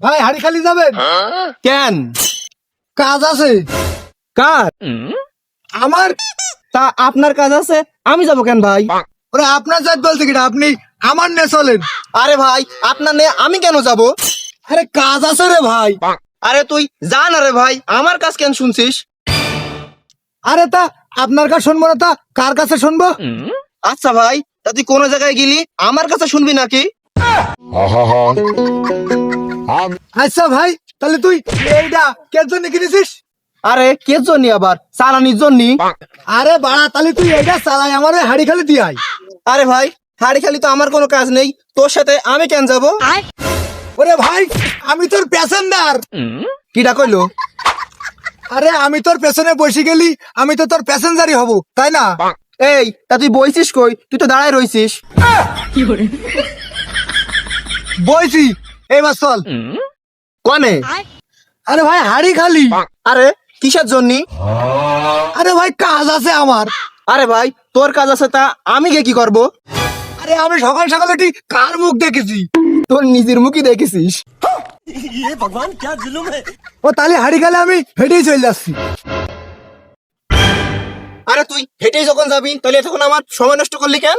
ভাই হাড়ি খালি যাবেন? কেন? কাজ আছে। কার? আমার? তা আপনার কাজ আছে আমি যাব কেন ভাই? ওরে আপনার জাত বলতে কিটা আপনি? আমার নে চলেন। আরে ভাই আপনার নে আমি কেন যাব? আরে কাজ আছে রে ভাই। আরে তুই যা না রে ভাই আমার কাজ কেন শুনছিস? আরে তা আপনার কাছে শুনব না তা কার কাছে শুনব? আচ্ছা ভাই তা তুই কোন জায়গায় গেলি আমার কাছে শুনবি নাকি? আচ্ছা ভাই তাহলে তুই এইটা কে জন্য কিনেছিস? আরে কে জন্য আবার? চালানির জন্য। আরে বাড়া তাহলে তুই এইটা চালাই আমার হাড়ি খালি দিয়ে আয়। আরে ভাই হাড়ি খালি তো আমার কোনো কাজ নেই। তোর সাথে আমি কেন যাব? ওরে ভাই আমি তোর প্যাসেঞ্জার। কিটা কইলো? আরে আমি তোর পেছনে বসে গেলি আমি তো তোর প্যাসেঞ্জারই হব তাই না? এই তা তুই বইছিস কই? তুই তো দাঁড়ায় রইছিস। বইছি এইবার চল। কনে? আরে ভাই হাড়ি খালি। আরে কিসের জন্য? আরে ভাই কাজ আছে আমার। আরে ভাই তোর কাজ আছে তা আমি গে কি করব? আরে আমি সকাল সকাল উঠি কার মুখ দেখেছি? তোর নিজের মুখই দেখেছিস। ও তাহলে হাড়ি খালে আমি হেঁটেই চলে যাচ্ছি। আরে তুই হেঁটেই যখন যাবি তাহলে তখন আমার সময় নষ্ট করলি কেন?